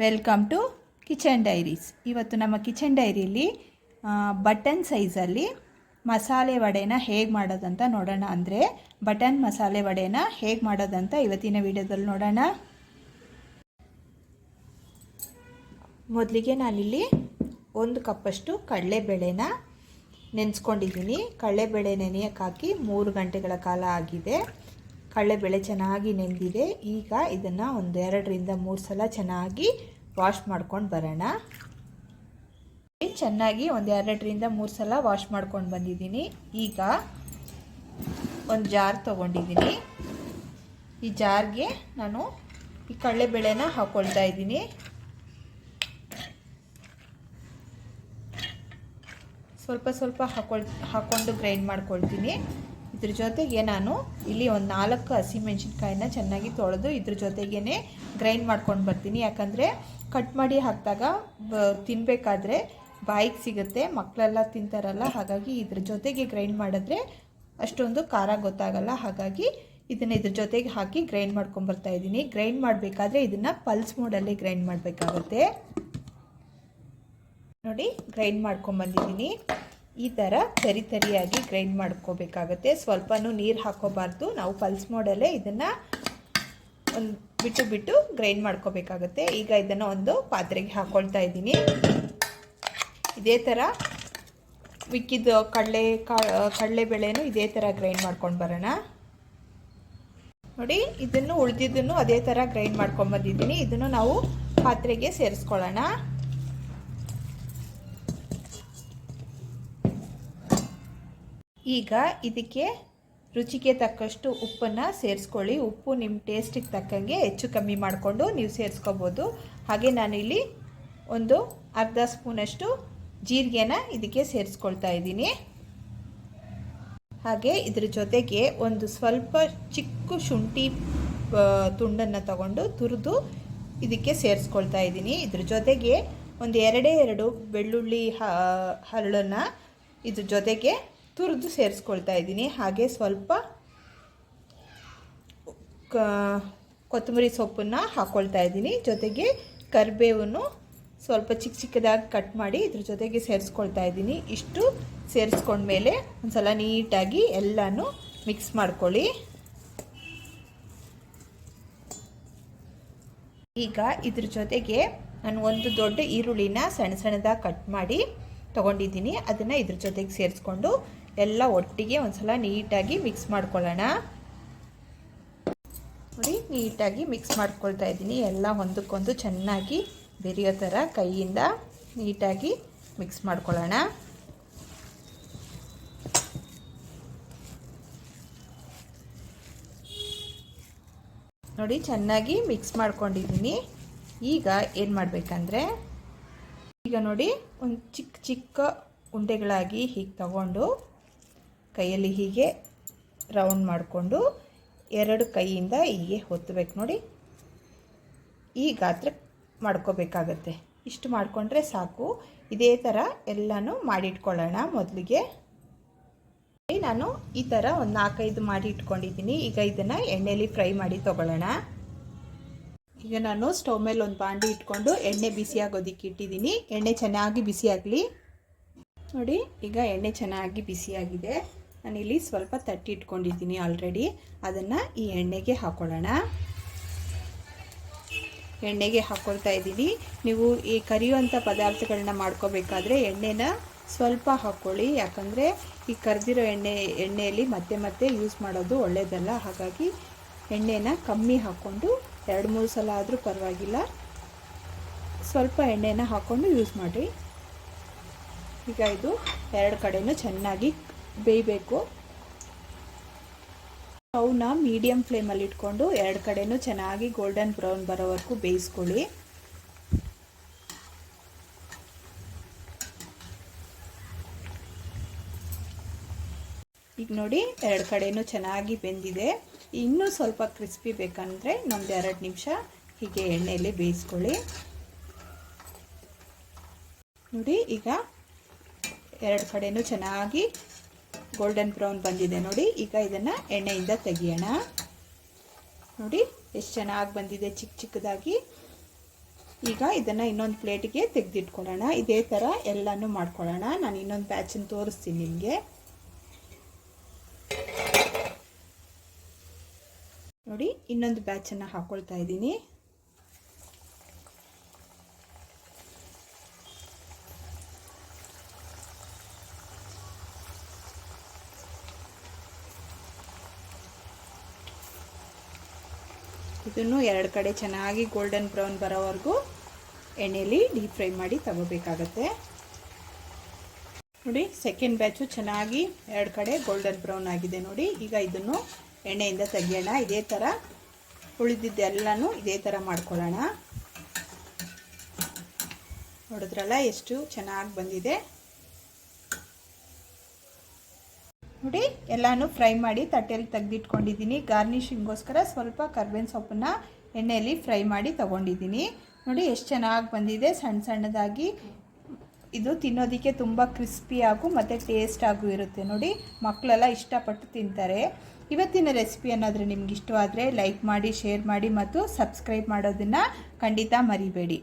Welcome to kitchen diaries ಇವತ್ತು ನಮ್ಮ kitchen ಡೈರಿಯಲ್ಲಿ ಬಟನ್ ಸೈಜಲ್ಲಿ ಮಸಾಲೆ ವಡೆನ ಹೇಗೆ ಮಾಡೋದಂತ ನೋಡೋಣ ಅಂದರೆ ಬಟನ್ ಮಸಾಲೆ ವಡೆನ ಹೇಗೆ ಮಾಡೋದಂತ ಇವತ್ತಿನ ವಿಡಿಯೋದಲ್ಲಿ ನೋಡೋಣ. ಮೊದಲಿಗೆ ನಾನಿಲ್ಲಿ ಒಂದು ಕಪ್ಪಷ್ಟು ಕಡಲೆಬೇಳೆನ ನೆನೆಸ್ಕೊಂಡಿದ್ದೀನಿ. ಕಡಲೆಬೇಳೆ ನೆನೆಯೋಕ್ಕಾಕಿ ಮೂರು ಗಂಟೆಗಳ ಕಾಲ ಆಗಿದೆ. ಕಡಲೆಬೇಳೆ ಚೆನ್ನಾಗಿ ನೆಂದಿದೆ. ಈಗ ಇದನ್ನು ಒಂದು ಎರಡರಿಂದ ಮೂರು ಸಲ ಚೆನ್ನಾಗಿ ವಾಶ್ ಮಾಡ್ಕೊಂಡು ಬರೋಣ. ಚೆನ್ನಾಗಿ ಒಂದು ಎರಡರಿಂದ ಮೂರು ಸಲ ವಾಶ್ ಮಾಡ್ಕೊಂಡು ಬಂದಿದ್ದೀನಿ. ಈಗ ಒಂದು ಜಾರ್ ತೊಗೊಂಡಿದ್ದೀನಿ. ಈ ಜಾರ್ಗೆ ನಾನು ಈ ಕಡಲೆಬೇಳೆನ ಹಾಕ್ಕೊಳ್ತಾ ಇದ್ದೀನಿ. ಸ್ವಲ್ಪ ಸ್ವಲ್ಪ ಹಾಕೊಳ್ ಹಾಕ್ಕೊಂಡು ಗ್ರೈಂಡ್ ಮಾಡ್ಕೊಳ್ತೀನಿ. ಇದ್ರ ಜೊತೆಗೆ ನಾನು ಇಲ್ಲಿ ಒಂದು ನಾಲ್ಕು ಹಸಿಮೆಣ್ಸಿನ್ಕಾಯಿನ ಚೆನ್ನಾಗಿ ತೊಳೆದು ಇದ್ರ ಜೊತೆಗೇ ಗ್ರೈಂಡ್ ಮಾಡ್ಕೊಂಡು ಬರ್ತೀನಿ. ಯಾಕಂದರೆ ಕಟ್ ಮಾಡಿ ಹಾಕಿದಾಗ ತಿನ್ನಬೇಕಾದ್ರೆ ಬಾಯಿಗೆ ಸಿಗುತ್ತೆ ಮಕ್ಕಳೆಲ್ಲ ತಿಂತಾರಲ್ಲ, ಹಾಗಾಗಿ ಇದ್ರ ಜೊತೆಗೆ ಗ್ರೈಂಡ್ ಮಾಡಿದ್ರೆ ಅಷ್ಟೊಂದು ಖಾರ ಗೊತ್ತಾಗಲ್ಲ. ಹಾಗಾಗಿ ಇದನ್ನು ಇದ್ರ ಜೊತೆಗೆ ಹಾಕಿ ಗ್ರೈಂಡ್ ಮಾಡ್ಕೊಂಬರ್ತಾ ಇದ್ದೀನಿ. ಗ್ರೈಂಡ್ ಮಾಡಬೇಕಾದ್ರೆ ಇದನ್ನು ಪಲ್ಸ್ ಮೋಡಲ್ಲಿ ಗ್ರೈಂಡ್ ಮಾಡಬೇಕಾಗತ್ತೆ. ನೋಡಿ ಗ್ರೈಂಡ್ ಮಾಡ್ಕೊಂಬಂದಿದ್ದೀನಿ ಈ ಥರ ತರಿ ತರಿಯಾಗಿ ಗ್ರೈಂಡ್ ಮಾಡ್ಕೋಬೇಕಾಗತ್ತೆ. ಸ್ವಲ್ಪನೂ ನೀರು ಹಾಕೋಬಾರ್ದು. ನಾವು ಪಲ್ಸ್ ಮಾಡಲ್ಲೇ ಇದನ್ನು ಒಂದು ಬಿಟ್ಟು ಬಿಟ್ಟು ಗ್ರೈಂಡ್ ಮಾಡ್ಕೋಬೇಕಾಗತ್ತೆ. ಈಗ ಇದನ್ನು ಒಂದು ಪಾತ್ರೆಗೆ ಹಾಕ್ಕೊಳ್ತಾ ಇದ್ದೀನಿ. ಇದೇ ಥರ ಮಿಕ್ಕಿದ ಕಡಲೆ ಬೆಳೆನೂ ಇದೇ ಥರ ಗ್ರೈಂಡ್ ಮಾಡ್ಕೊಂಡು ಬರೋಣ. ನೋಡಿ, ಇದನ್ನು ಉಳಿದಿದ್ದನ್ನು ಅದೇ ಥರ ಗ್ರೈಂಡ್ ಮಾಡ್ಕೊಂಬಂದಿದ್ದೀನಿ ಇದನ್ನು ನಾವು ಪಾತ್ರೆಗೆ ಸೇರಿಸ್ಕೊಳ್ಳೋಣ. ಈಗ ಇದಕ್ಕೆ ರುಚಿಗೆ ತಕ್ಕಷ್ಟು ಉಪ್ಪನ್ನು ಸೇರಿಸ್ಕೊಳ್ಳಿ. ಉಪ್ಪು ನಿಮ್ಮ ಟೇಸ್ಟಿಗೆ ತಕ್ಕಂಗೆ ಹೆಚ್ಚು ಕಮ್ಮಿ ಮಾಡಿಕೊಂಡು ನೀವು ಸೇರಿಸ್ಕೋಬೋದು. ಹಾಗೆ ನಾನಿಲ್ಲಿ ಒಂದು ಅರ್ಧ ಸ್ಪೂನಷ್ಟು ಜೀರಿಗೆನ ಇದಕ್ಕೆ ಸೇರಿಸ್ಕೊಳ್ತಾ ಇದ್ದೀನಿ. ಹಾಗೆ ಇದ್ರ ಜೊತೆಗೆ ಒಂದು ಸ್ವಲ್ಪ ಚಿಕ್ಕ ಶುಂಠಿ ತುಂಡನ್ನು ತಗೊಂಡು ತುರಿದು ಇದಕ್ಕೆ ಸೇರಿಸ್ಕೊಳ್ತಾ ಇದ್ದೀನಿ. ಇದ್ರ ಜೊತೆಗೆ ಒಂದು ಎರಡೇ ಎರಡು ಬೆಳ್ಳುಳ್ಳಿ ಹರಳನ್ನು ಇದ್ರ ಜೊತೆಗೆ ತುರಿದು ಸೇರಿಸ್ಕೊಳ್ತಾ ಇದ್ದೀನಿ. ಹಾಗೆ ಸ್ವಲ್ಪ ಕೊತ್ತಂಬರಿ ಸೊಪ್ಪನ್ನು ಹಾಕ್ಕೊಳ್ತಾ ಇದ್ದೀನಿ. ಜೊತೆಗೆ ಕರಿಬೇವನ್ನು ಸ್ವಲ್ಪ ಚಿಕ್ಕ ಚಿಕ್ಕದಾಗಿ ಕಟ್ ಮಾಡಿ ಇದ್ರ ಜೊತೆಗೆ ಸೇರಿಸ್ಕೊಳ್ತಾ ಇದ್ದೀನಿ. ಇಷ್ಟು ಸೇರಿಸ್ಕೊಂಡ್ಮೇಲೆ ಒಂದು ಸಲ ನೀಟಾಗಿ ಎಲ್ಲನೂ ಮಿಕ್ಸ್ ಮಾಡ್ಕೊಳ್ಳಿ. ಈಗ ಇದ್ರ ಜೊತೆಗೆ ನಾನು ಒಂದು ದೊಡ್ಡ ಈರುಳ್ಳಿನ ಸಣ್ಣ ಸಣ್ಣದಾಗಿ ಕಟ್ ಮಾಡಿ ತೊಗೊಂಡಿದ್ದೀನಿ. ಅದನ್ನು ಇದ್ರ ಜೊತೆಗೆ ಸೇರಿಸ್ಕೊಂಡು ಎಲ್ಲ ಒಟ್ಟಿಗೆ ಒಂದು ಸಲ ನೀಟಾಗಿ ಮಿಕ್ಸ್ ಮಾಡ್ಕೊಳ್ಳೋಣ. ನೋಡಿ, ನೀಟಾಗಿ ಮಿಕ್ಸ್ ಮಾಡ್ಕೊಳ್ತಾ ಇದ್ದೀನಿ. ಎಲ್ಲ ಒಂದಕ್ಕೊಂದು ಚೆನ್ನಾಗಿ ಬೆರೆಯೋ ಥರ ಕೈಯಿಂದ ನೀಟಾಗಿ ಮಿಕ್ಸ್ ಮಾಡ್ಕೊಳ್ಳೋಣ. ನೋಡಿ, ಚೆನ್ನಾಗಿ ಮಿಕ್ಸ್ ಮಾಡ್ಕೊಂಡಿದ್ದೀನಿ. ಈಗ ಏನು ಮಾಡಬೇಕಂದ್ರೆ, ಈಗ ನೋಡಿ, ಒಂದು ಚಿಕ್ಕ ಚಿಕ್ಕ ಉಂಡೆಗಳಾಗಿ ಹೀಗೆ ತಗೊಂಡು ಕೈಯಲ್ಲಿ ಹೀಗೆ ರೌಂಡ್ ಮಾಡಿಕೊಂಡು ಎರಡು ಕೈಯಿಂದ ಹೀಗೆ ಹೊತ್ತಬೇಕು ನೋಡಿ. ಈ ಗಾತ್ರ ಮಾಡ್ಕೋಬೇಕಾಗತ್ತೆ. ಇಷ್ಟು ಮಾಡಿಕೊಂಡ್ರೆ ಸಾಕು. ಇದೇ ಥರ ಎಲ್ಲನೂ ಮಾಡಿಟ್ಕೊಳ್ಳೋಣ ಮೊದಲಿಗೆ. ನಾನು ಈ ಥರ ಒಂದು ನಾಲ್ಕೈದು ಮಾಡಿ ಇಟ್ಕೊಂಡಿದ್ದೀನಿ ಈಗ ಇದನ್ನು ಎಣ್ಣೆಯಲ್ಲಿ ಫ್ರೈ ಮಾಡಿ ತೊಗೊಳ್ಳೋಣ. ಈಗ ನಾನು ಸ್ಟವ್ ಮೇಲೆ ಒಂದು ಬಾಂಡಿ ಇಟ್ಕೊಂಡು ಎಣ್ಣೆ ಬಿಸಿ ಆಗೋದಿಕ್ಕೆ ಇಟ್ಟಿದ್ದೀನಿ. ಎಣ್ಣೆ ಚೆನ್ನಾಗಿ ಬಿಸಿ ಆಗಲಿ. ನೋಡಿ, ಈಗ ಎಣ್ಣೆ ಚೆನ್ನಾಗಿ ಬಿಸಿಯಾಗಿದೆ ನಾನಿಲ್ಲಿ ಸ್ವಲ್ಪ ತಟ್ಟಿ ಇಟ್ಕೊಂಡಿದ್ದೀನಿ ಆಲ್ರೆಡಿ ಅದನ್ನು ಈ ಎಣ್ಣೆಗೆ ಹಾಕೊಳ್ಳೋಣ. ಎಣ್ಣೆಗೆ ಹಾಕ್ಕೊಳ್ತಾ ಇದ್ದೀನಿ. ನೀವು ಈ ಕರಿಯುವಂಥ ಪದಾರ್ಥಗಳನ್ನ ಮಾಡ್ಕೋಬೇಕಾದ್ರೆ ಎಣ್ಣೆನ ಸ್ವಲ್ಪ ಹಾಕ್ಕೊಳ್ಳಿ ಯಾಕಂದರೆ ಈ ಕರೆದಿರೋ ಎಣ್ಣೆ, ಎಣ್ಣೆಯಲ್ಲಿ ಮತ್ತೆ ಮತ್ತೆ ಯೂಸ್ ಮಾಡೋದು ಒಳ್ಳೆಯದಲ್ಲ ಹಾಗಾಗಿ ಎಣ್ಣೆನ ಕಮ್ಮಿ ಹಾಕ್ಕೊಂಡು ಎರಡು, ಮೂರು ಸಲ ಆದರೂ ಪರವಾಗಿಲ್ಲ. ಸ್ವಲ್ಪ ಎಣ್ಣೆನ ಹಾಕ್ಕೊಂಡು ಯೂಸ್ ಮಾಡಿರಿ. ಈಗ ಇದು ಎರಡು ಕಡೆಯೂ ಚೆನ್ನಾಗಿ ಬೇಯಬೇಕು. ಸ್ಟವ್ನ ಮೀಡಿಯಂ ಫ್ಲೇಮಲ್ಲಿ ಇಟ್ಕೊಂಡು ಎರಡು ಕಡೆಯೂ ಚೆನ್ನಾಗಿ ಗೋಲ್ಡನ್ ಬ್ರೌನ್ ಬರೋವರೆಗೂ ಬೇಯಿಸ್ಕೊಳ್ಳಿ. ಈಗ ನೋಡಿ ಎರಡು ಕಡೆಯೂ ಚೆನ್ನಾಗಿ ಬೆಂದಿದೆ. ಇನ್ನೂ ಸ್ವಲ್ಪ ಕ್ರಿಸ್ಪಿ ಬೇಕಂದರೆ ಇನ್ನೊಂದು ಎರಡು ನಿಮಿಷ ಹೀಗೆ ಎಣ್ಣೆಯಲ್ಲಿ ಬೇಯಿಸ್ಕೊಳ್ಳಿ. ನೋಡಿ ಈಗ ಎರಡು ಕಡೆಯೂ ಚೆನ್ನಾಗಿ ಗೋಲ್ಡನ್ ಬ್ರೌನ್ ಬಂದಿದೆ ನೋಡಿ. ಈಗ ಇದನ್ನು ಎಣ್ಣೆಯಿಂದ ತೆಗಿಯೋಣ. ನೋಡಿ, ಎಷ್ಟು ಚೆನ್ನಾಗಿ ಬಂದಿದೆ ಚಿಕ್ಕ ಚಿಕ್ಕದಾಗಿ. ಈಗ ಇದನ್ನು ಇನ್ನೊಂದು ಪ್ಲೇಟಿಗೆ ತೆಗೆದಿಟ್ಕೊಳ್ಳೋಣ. ಇದೇ ಥರ ಎಲ್ಲನೂ ಮಾಡ್ಕೊಳ್ಳೋಣ. ನಾನು ಇನ್ನೊಂದು ಬ್ಯಾಚನ್ನು ತೋರಿಸ್ತೀನಿ ನಿಮಗೆ. ನೋಡಿ, ಇನ್ನೊಂದು ಬ್ಯಾಚನ್ನು ಹಾಕ್ಕೊಳ್ತಾ ಇದ್ದೀನಿ. ಇದನ್ನು ಎರಡು ಕಡೆ ಚೆನ್ನಾಗಿ ಗೋಲ್ಡನ್ ಬ್ರೌನ್ ಬರೋವರೆಗೂ ಎಣ್ಣೆಯಲ್ಲಿ ಡೀಪ್ ಫ್ರೈ ಮಾಡಿ ತಗೋಬೇಕಾಗತ್ತೆ. ನೋಡಿ ಸೆಕೆಂಡ್ ಬ್ಯಾಚು ಚೆನ್ನಾಗಿ ಎರಡು ಕಡೆ ಗೋಲ್ಡನ್ ಬ್ರೌನ್ ಆಗಿದೆ ನೋಡಿ. ಈಗ ಇದನ್ನು ಎಣ್ಣೆಯಿಂದ ತೆಗಿಯೋಣ. ಇದೇ ಥರ ಉಳಿದಿದ್ದೆಲ್ಲನೂ ಇದೇ ಥರ ಮಾಡ್ಕೊಳ್ಳೋಣ. ನೋಡಿದ್ರಲ್ಲ ಎಷ್ಟು ಚೆನ್ನಾಗಿ ಬಂದಿದೆ. ನೋಡಿ, ಎಲ್ಲನೂ ಫ್ರೈ ಮಾಡಿ ತಟ್ಟೆಯಲ್ಲಿ ತೆಗೆದಿಟ್ಕೊಂಡಿದ್ದೀನಿ. ಗಾರ್ನಿಷಿಂಗೋಸ್ಕರ ಸ್ವಲ್ಪ ಕರ್ಬೇವಿನ ಸೊಪ್ಪನ್ನ ಎಣ್ಣೆಯಲ್ಲಿ ಫ್ರೈ ಮಾಡಿ ತೊಗೊಂಡಿದ್ದೀನಿ. ನೋಡಿ, ಎಷ್ಟು ಚೆನ್ನಾಗಿ ಬಂದಿದೆ. ಸಣ್ಣ ಸಣ್ಣದಾಗಿ ಇದು ತಿನ್ನೋದಕ್ಕೆ ತುಂಬ ಕ್ರಿಸ್ಪಿಯಾಗೂ ಮತ್ತು ಟೇಸ್ಟಾಗೂ ಇರುತ್ತೆ. ನೋಡಿ ಮಕ್ಕಳೆಲ್ಲ ಇಷ್ಟಪಟ್ಟು ತಿಂತಾರೆ. ಇವತ್ತಿನ ರೆಸಿಪಿ ಏನಾದರೂ ನಿಮ್ಗೆ ಇಷ್ಟವಾದರೆ ಲೈಕ್ ಮಾಡಿ, ಶೇರ್ ಮಾಡಿ ಮತ್ತು ಸಬ್ಸ್ಕ್ರೈಬ್ ಮಾಡೋದನ್ನು ಖಂಡಿತ ಮರಿಬೇಡಿ.